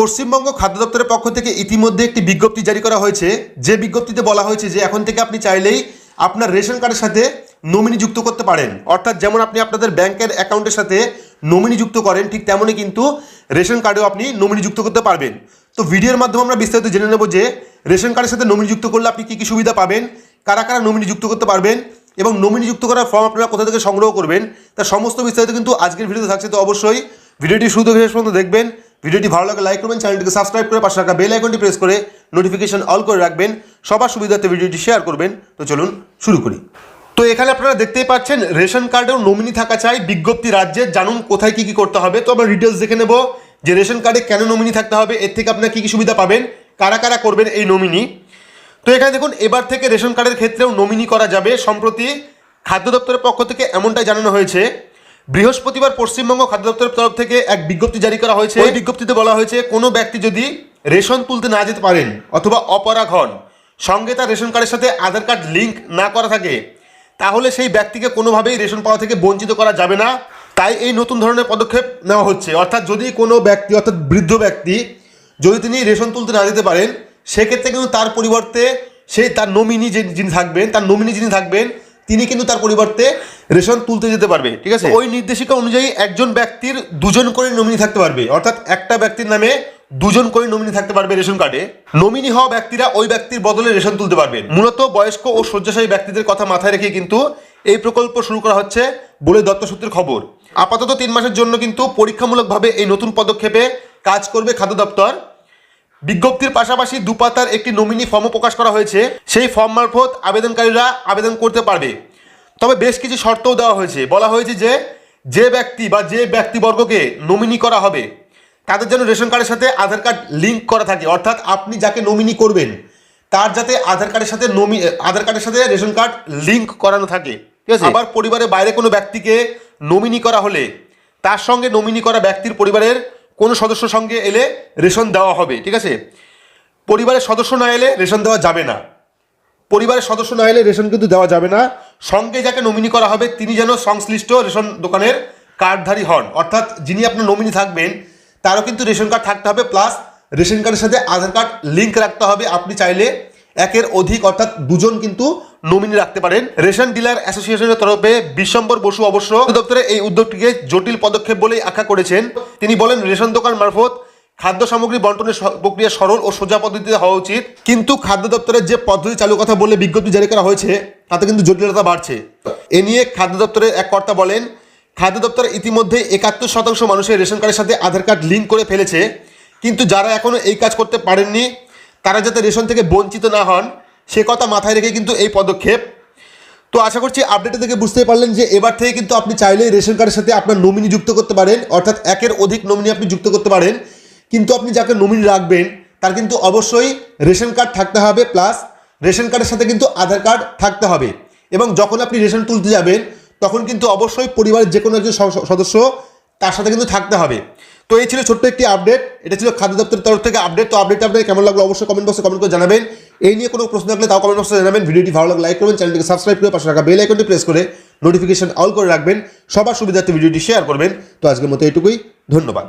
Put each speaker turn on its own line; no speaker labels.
পশ্চিমবঙ্গ খাদ্য দপ্তরের পক্ষ থেকে ইতিমধ্যে একটি বিজ্ঞপ্তি জারি করা হয়েছে। যে বিজ্ঞপ্তিতে বলা হয়েছে যে, এখন থেকে আপনি চাইলেই আপনার রেশন কার্ডের সাথে নমিনি যুক্ত করতে পারেন। অর্থাৎ যেমন আপনি আপনাদের ব্যাংকের অ্যাকাউন্টের সাথে নমিনি যুক্ত করেন, ঠিক তেমনই কিন্তু রেশন কার্ডেও আপনি নমিনি যুক্ত করতে পারবেন। তো ভিডিওর মাধ্যমে আমরা বিস্তারিত জেনে নেব যে, রেশন কার্ডের সাথে নমিনি যুক্ত করলে আপনি কী কী সুবিধা পাবেন, কারা কারা নমিনি যুক্ত করতে পারবেন এবং নমিনি যুক্ত করার ফর্ম আপনারা কোথা থেকে সংগ্রহ করবেন, তার সমস্ত বিস্তারিত কিন্তু আজকের ভিডিওতে থাকছে। তো অবশ্যই ভিডিওটি থেকে শেষ পর্যন্ত দেখবেন। ভিডিওটি ভালো লাগে লাইক করবেন চ্যানেলটিকে সাবস্ক্রাইব করে পাশে রাখা বেল আইকনটি প্রেস করে নোটিফিকেশন অল করে রাখবেন। সবার সুবিধার্থে ভিডিওটি শেয়ার করবেন। তো চলুন শুরু করি। তো এখানে আপনারা দেখতেই পাচ্ছেন, রেশন কার্ডেও নমিনি থাকা চাই বিজ্ঞপ্তি রাজ্যের জানুন কোথায় কি কি করতে হবে। তো আমরা ডিটেলস দেখে নেব যে রেশন কার্ডে কেন নমিনি থাকতে হবে, এর থেকে আপনারা কি কি সুবিধা পাবেন, কারা কারা করবেন এই নমিনি তো এখানে দেখুন, এবার থেকে রেশন কার্ডের ক্ষেত্রেও নমিনি করা যাবে। সম্প্রতি খাদ্য দপ্তরের পক্ষ থেকে এমনটাই জানানো হয়েছে বৃহস্পতিবার পশ্চিমবঙ্গ খাদ্য দপ্তরের তরফ থেকে এক বিজ্ঞপ্তি জারি করা হয়েছে। এই বিজ্ঞপ্তিতে বলা হয়েছে, কোনো ব্যক্তি যদি রেশন তুলতে না যেতে পারেন অথবা অপরাগ হন, সঙ্গে তার রেশন কার্ডের সাথে আধার কার্ড লিঙ্ক না করা থাকে, তাহলে সেই ব্যক্তিকে কোনোভাবেই রেশন পাওয়া থেকে বঞ্চিত করা যাবে না। তাই এই নতুন ধরনের পদক্ষেপ নেওয়া হচ্ছে। অর্থাৎ যদি কোনো ব্যক্তি, অর্থাৎ বৃদ্ধ ব্যক্তি যদি তিনি রেশন তুলতে না যেতে পারেন, সেক্ষেত্রে কিন্তু তার পরিবর্তে সেই তার নমিনি যে যিনি থাকবেন, তার নমিনি যিনি থাকবেন তিনি কিন্তু তার পরিবর্তে রেশন তুলতে যেতে পারবে ঠিক আছে? ওই নির্দেশিকা অনুযায়ী একজন ব্যক্তির দুজন করে নমিনি থাকতে পারবে অর্থাৎ একটা ব্যক্তির নামে দুজন করে নমিনি থাকতে পারবে রেশন কার্ডে নমিনি হওয়া ব্যক্তিরা ওই ব্যক্তির বদলে রেশন তুলতে পারবেন মূলত বয়স্ক ও শয্যাশায়ী ব্যক্তিদের কথা মাথায় রেখে কিন্তু এই প্রকল্প শুরু করা হচ্ছে বলে দত্ত সূত্রের খবর। আপাতত তিন মাসের জন্য কিন্তু পরীক্ষামূলকভাবে এই নতুন পদক্ষেপে কাজ করবে খাদ্য দপ্তর। বিজ্ঞপ্তির পাশাপাশি দুপাতার একটি নমিনি ফর্মও প্রকাশ করা হয়েছে। সেই ফর্ম মারফত আবেদনকারীরা আবেদন করতে পারবে। তবে বেশ কিছু শর্তও দেওয়া হয়েছে। বলা হয়েছে যে যে ব্যক্তি বা যে ব্যক্তিবর্গকে নমিনি করা হবে তাদের যেন রেশন কার্ডের সাথে আধার কার্ড লিঙ্ক করা থাকে। অর্থাৎ আপনি যাকে নমিনি করবেন তার যাতে আধার কার্ডের সাথে নমি আধার কার্ডের সাথে রেশন কার্ড লিঙ্ক করানো থাকে। ঠিক আছে? আবার পরিবারের বাইরে কোনো ব্যক্তিকে নমিনি করা হলে তার সঙ্গে নমিনি করা ব্যক্তির পরিবারের কোনো সদস্য সঙ্গে এলে রেশন দেওয়া হবে, ঠিক আছে? পরিবারের সদস্য না এলে রেশন দেওয়া যাবে না। পরিবারের সদস্য না এলে রেশন কিন্তু দেওয়া যাবে না। সঙ্গে যাকে নমিনি করা হবে, তিনি যেন সংশ্লিষ্ট রেশন দোকানের কার্ডধারী হন। অর্থাৎ যিনি আপনার নমিনি থাকবেন, তারও কিন্তু রেশন কার্ড থাকতে হবে, প্লাস রেশন কার্ডের সাথে আধার কার্ড লিঙ্ক রাখতে হবে। আপনি চাইলে একের অধিক, অর্থাৎ দুজন কিন্তু নমিনি রাখতে পারেন। রেশন ডিলার অ্যাসোসিয়েশনের তরফে বিশ্বম্বর বসু অবশ্য দপ্তরে এই উদ্যোগটিকে জটিল পদক্ষেপ বলেই আখ্যা করেছেন। তিনি বলেন, রেশন দোকান মারফত খাদ্য সামগ্রী বন্টনের প্রক্রিয়া সরল ও সোজা পদ্ধতিতে হওয়া উচিত। কিন্তু খাদ্য দপ্তরের যে পদ্ধতি চালু কথা বলে বিজ্ঞপ্তি জারি করা হয়েছে, তাতে কিন্তু জটিলতা বাড়ছে। এ নিয়ে খাদ্য দপ্তরের এক কর্তা বলেন, খাদ্য দপ্তর ইতিমধ্যে একাত্তর শতাংশ মানুষের রেশন কার্ডের সাথে আধার কার্ড লিঙ্ক করে ফেলেছে। কিন্তু যারা এখনও এই কাজ করতে পারেননি, তারা যাতে রেশন থেকে বঞ্চিত না হন সে কথা মাথায় রেখে কিন্তু এই পদক্ষেপ। তো আশা করছি আপডেটে থেকে বুঝতে পারলেন যে এবার থেকে কিন্তু আপনি চাইলেই রেশন কার্ডের সাথে আপনার নমিনি যুক্ত করতে পারেন, অর্থাৎ একের অধিক নমিনি আপনি যুক্ত করতে পারেন। কিন্তু আপনি যাকে নমিনি রাখবেন, তার কিন্তু অবশ্যই রেশন কার্ড থাকতে হবে প্লাস রেশন কার্ডের সাথে কিন্তু আধার কার্ড থাকতে হবে। এবং যখন আপনি রেশন তুলতে যাবেন, তখন কিন্তু অবশ্যই পরিবারের যে কোনো একজন সদস্য তার সাথে কিন্তু থাকতে হবে। তো এই ছিল ছোট্ট একটি আপডেট এটা ছিল খাদ্য দপ্তরের তরফ থেকে আপডেট তো আপডেট আপনাকে কেমন লাগল অবশ্যই কমেন্ট বক্সে কমেন্ট করে জানাবেন। এই নিয়ে কোনো প্রশ্ন থাকলে তাও কমেন্ট বক্সে জানাবেন। ভিডিওটি ভালো লাগলে লাইক করবেন চ্যানেলটিকে সাবস্ক্রাইব করে পাশে রাখা বেল আইকনটি প্রেস করে নোটিফিকেশন অল করে রাখবেন। সবার সুবিধার্থে ভিডিওটি শেয়ার করবেন। তো আজকের মতো এটুকুই, ধন্যবাদ।